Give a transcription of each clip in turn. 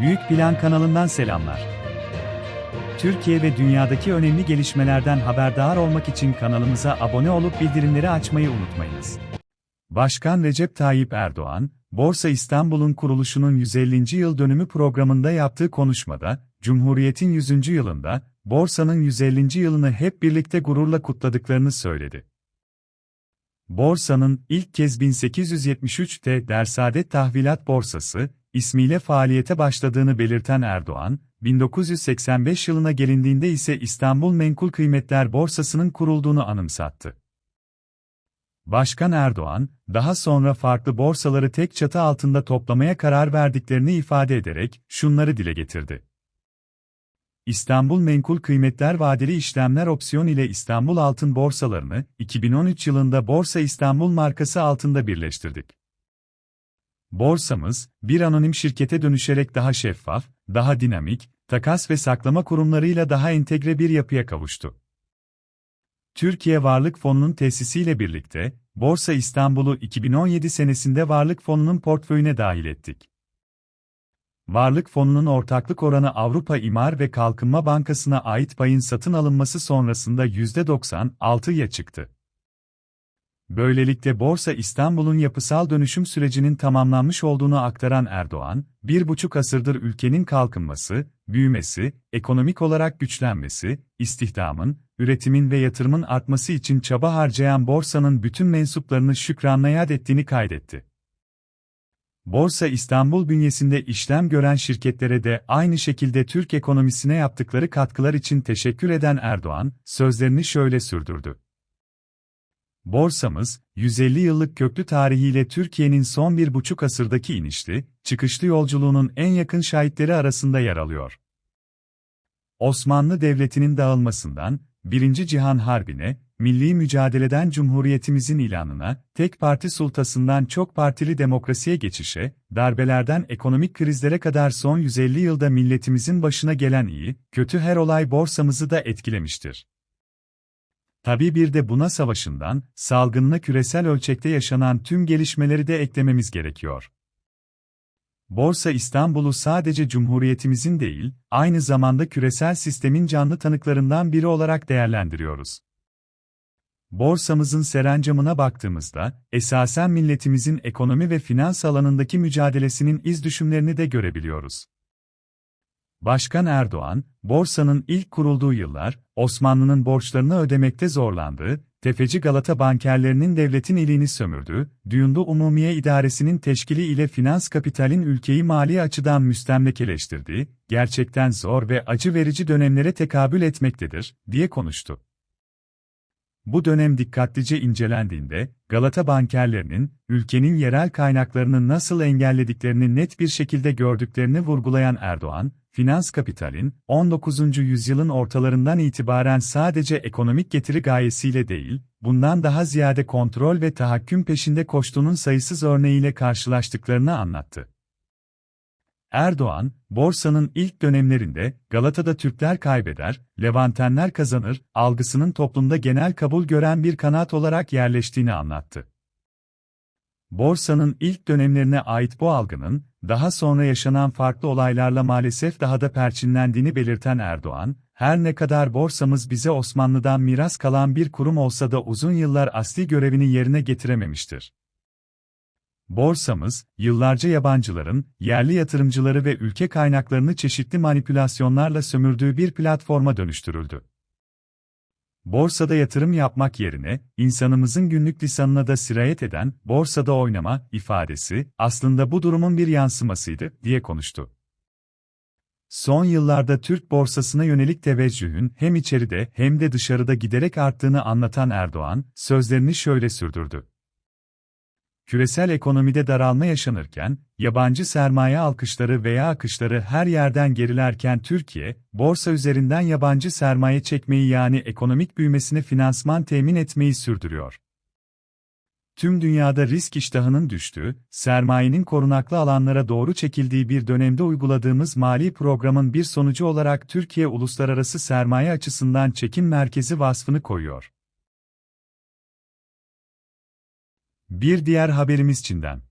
Büyük Plan kanalından selamlar. Türkiye ve dünyadaki önemli gelişmelerden haberdar olmak için kanalımıza abone olup bildirimleri açmayı unutmayınız. Başkan Recep Tayyip Erdoğan, Borsa İstanbul'un kuruluşunun 150. yıl dönümü programında yaptığı konuşmada, Cumhuriyet'in 100. yılında, borsanın 150. yılını hep birlikte gururla kutladıklarını söyledi. Borsanın ilk kez 1873'te Dersaadet Tahvilat Borsası ismiyle faaliyete başladığını belirten Erdoğan, 1985 yılına gelindiğinde ise İstanbul Menkul Kıymetler Borsası'nın kurulduğunu anımsattı. Başkan Erdoğan, daha sonra farklı borsaları tek çatı altında toplamaya karar verdiklerini ifade ederek şunları dile getirdi. İstanbul Menkul Kıymetler Vadeli İşlemler Opsiyon ile İstanbul Altın borsalarını 2013 yılında Borsa İstanbul markası altında birleştirdik. Borsamız, bir anonim şirkete dönüşerek daha şeffaf, daha dinamik, takas ve saklama kurumlarıyla daha entegre bir yapıya kavuştu. Türkiye Varlık Fonu'nun tesisiyle birlikte, Borsa İstanbul'u 2017 senesinde Varlık Fonu'nun portföyüne dahil ettik. Varlık fonunun ortaklık oranı Avrupa İmar ve Kalkınma Bankası'na ait payın satın alınması sonrasında %96'ya çıktı. Böylelikle Borsa İstanbul'un yapısal dönüşüm sürecinin tamamlanmış olduğunu aktaran Erdoğan, bir buçuk asırdır ülkenin kalkınması, büyümesi, ekonomik olarak güçlenmesi, istihdamın, üretimin ve yatırımın artması için çaba harcayan borsanın bütün mensuplarını şükranla yad ettiğini kaydetti. Borsa İstanbul bünyesinde işlem gören şirketlere de aynı şekilde Türk ekonomisine yaptıkları katkılar için teşekkür eden Erdoğan, sözlerini şöyle sürdürdü. Borsamız, 150 yıllık köklü tarihiyle Türkiye'nin son bir buçuk asırdaki inişli, çıkışlı yolculuğunun en yakın şahitleri arasında yer alıyor. Osmanlı Devleti'nin dağılmasından, Birinci Cihan Harbi'ne, milli mücadeleden Cumhuriyetimizin ilanına, tek parti sultasından çok partili demokrasiye geçişe, darbelerden ekonomik krizlere kadar son 150 yılda milletimizin başına gelen iyi, kötü her olay borsamızı da etkilemiştir. Tabii bir de buna savaşından, salgınına küresel ölçekte yaşanan tüm gelişmeleri de eklememiz gerekiyor. Borsa İstanbul'u sadece Cumhuriyetimizin değil, aynı zamanda küresel sistemin canlı tanıklarından biri olarak değerlendiriyoruz. Borsamızın serencamına baktığımızda, esasen milletimizin ekonomi ve finans alanındaki mücadelesinin iz düşümlerini de görebiliyoruz. Başkan Erdoğan, borsanın ilk kurulduğu yıllar, Osmanlı'nın borçlarını ödemekte zorlandığı, tefeci Galata bankerlerinin devletin iliğini sömürdüğü, Düyundu Umumiye İdaresi'nin teşkili ile finans kapitalin ülkeyi mali açıdan müstemlekeleştirdiği, gerçekten zor ve acı verici dönemlere tekabül etmektedir, diye konuştu. Bu dönem dikkatlice incelendiğinde, Galata bankerlerinin, ülkenin yerel kaynaklarını nasıl engellediklerini net bir şekilde gördüklerini vurgulayan Erdoğan, finans kapitalin, 19. yüzyılın ortalarından itibaren sadece ekonomik getiri gayesiyle değil, bundan daha ziyade kontrol ve tahakküm peşinde koştuğunun sayısız örneğiyle karşılaştıklarını anlattı. Erdoğan, borsanın ilk dönemlerinde Galata'da Türkler kaybeder, Levantenler kazanır algısının toplumda genel kabul gören bir kanaat olarak yerleştiğini anlattı. Borsanın ilk dönemlerine ait bu algının, daha sonra yaşanan farklı olaylarla maalesef daha da perçinlendiğini belirten Erdoğan, her ne kadar borsamız bize Osmanlı'dan miras kalan bir kurum olsa da uzun yıllar asli görevini yerine getirememiştir. Borsamız, yıllarca yabancıların, yerli yatırımcıları ve ülke kaynaklarını çeşitli manipülasyonlarla sömürdüğü bir platforma dönüştürüldü. Borsada yatırım yapmak yerine, insanımızın günlük lisanına da sirayet eden, borsada oynama, ifadesi, aslında bu durumun bir yansımasıydı, diye konuştu. Son yıllarda Türk borsasına yönelik teveccühün hem içeride hem de dışarıda giderek arttığını anlatan Erdoğan, sözlerini şöyle sürdürdü. Küresel ekonomide daralma yaşanırken, yabancı sermaye alkışları veya akışları her yerden gerilerken Türkiye, borsa üzerinden yabancı sermaye çekmeyi yani ekonomik büyümesine finansman temin etmeyi sürdürüyor. Tüm dünyada risk iştahının düştüğü, sermayenin korunaklı alanlara doğru çekildiği bir dönemde uyguladığımız mali programın bir sonucu olarak Türkiye uluslararası sermaye açısından çekim merkezi vasfını koyuyor. Bir diğer haberimiz Çin'den.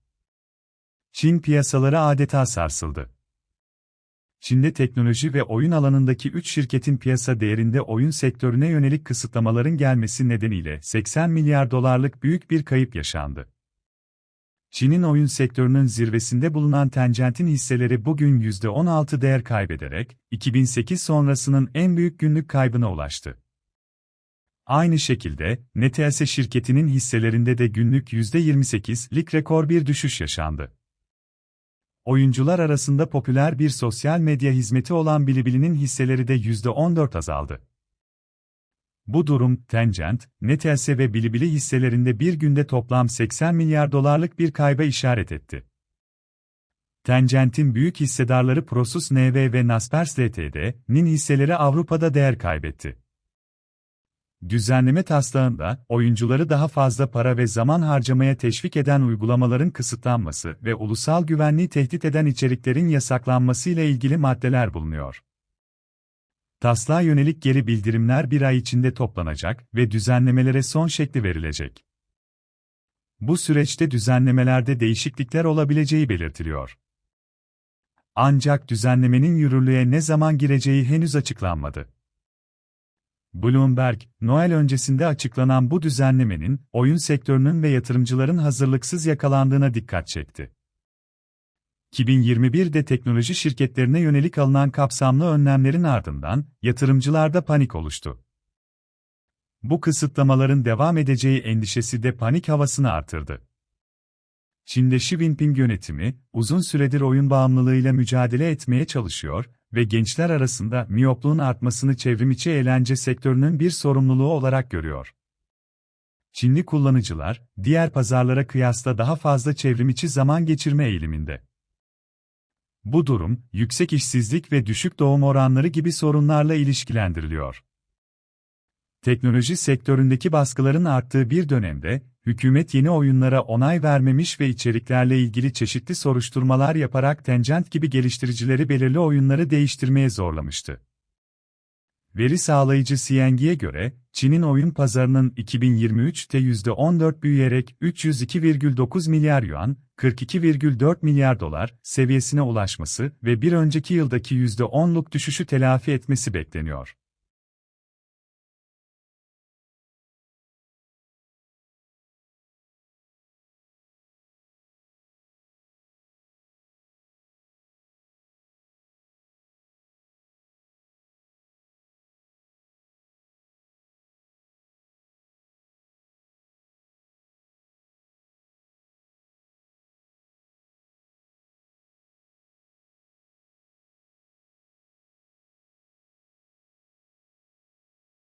Çin piyasaları adeta sarsıldı. Çin'de teknoloji ve oyun alanındaki 3 şirketin piyasa değerinde oyun sektörüne yönelik kısıtlamaların gelmesi nedeniyle 80 milyar dolarlık büyük bir kayıp yaşandı. Çin'in oyun sektörünün zirvesinde bulunan Tencent'in hisseleri bugün %16 değer kaybederek, 2008 sonrasının en büyük günlük kaybına ulaştı. Aynı şekilde, NTS şirketinin hisselerinde de günlük %28'lik rekor bir düşüş yaşandı. Oyuncular arasında popüler bir sosyal medya hizmeti olan Bilibili'nin hisseleri de %14 azaldı. Bu durum, Tencent, NTS ve Bilibili hisselerinde bir günde toplam 80 milyar dolarlık bir kayba işaret etti. Tencent'in büyük hissedarları Prosus NV ve Naspers Ltd.'nin hisseleri Avrupa'da değer kaybetti. Düzenleme taslağında, oyuncuları daha fazla para ve zaman harcamaya teşvik eden uygulamaların kısıtlanması ve ulusal güvenliği tehdit eden içeriklerin yasaklanması ile ilgili maddeler bulunuyor. Taslağa yönelik geri bildirimler bir ay içinde toplanacak ve düzenlemelere son şekli verilecek. Bu süreçte düzenlemelerde değişiklikler olabileceği belirtiliyor. Ancak düzenlemenin yürürlüğe ne zaman gireceği henüz açıklanmadı. Bloomberg, Noel öncesinde açıklanan bu düzenlemenin, oyun sektörünün ve yatırımcıların hazırlıksız yakalandığına dikkat çekti. 2021'de teknoloji şirketlerine yönelik alınan kapsamlı önlemlerin ardından, yatırımcılarda panik oluştu. Bu kısıtlamaların devam edeceği endişesi de panik havasını artırdı. Çin'de Xi Jinping yönetimi, uzun süredir oyun bağımlılığıyla mücadele etmeye çalışıyor ve gençler arasında miyopluğun artmasını çevrimiçi eğlence sektörünün bir sorumluluğu olarak görüyor. Çinli kullanıcılar, diğer pazarlara kıyasla daha fazla çevrimiçi zaman geçirme eğiliminde. Bu durum, yüksek işsizlik ve düşük doğum oranları gibi sorunlarla ilişkilendiriliyor. Teknoloji sektöründeki baskıların arttığı bir dönemde, hükümet yeni oyunlara onay vermemiş ve içeriklerle ilgili çeşitli soruşturmalar yaparak Tencent gibi geliştiricileri belirli oyunları değiştirmeye zorlamıştı. Veri sağlayıcı CNG'ye göre, Çin'in oyun pazarının 2023'te %14 büyüyerek 302,9 milyar yuan, 42,4 milyar dolar seviyesine ulaşması ve bir önceki yıldaki %10'luk düşüşü telafi etmesi bekleniyor.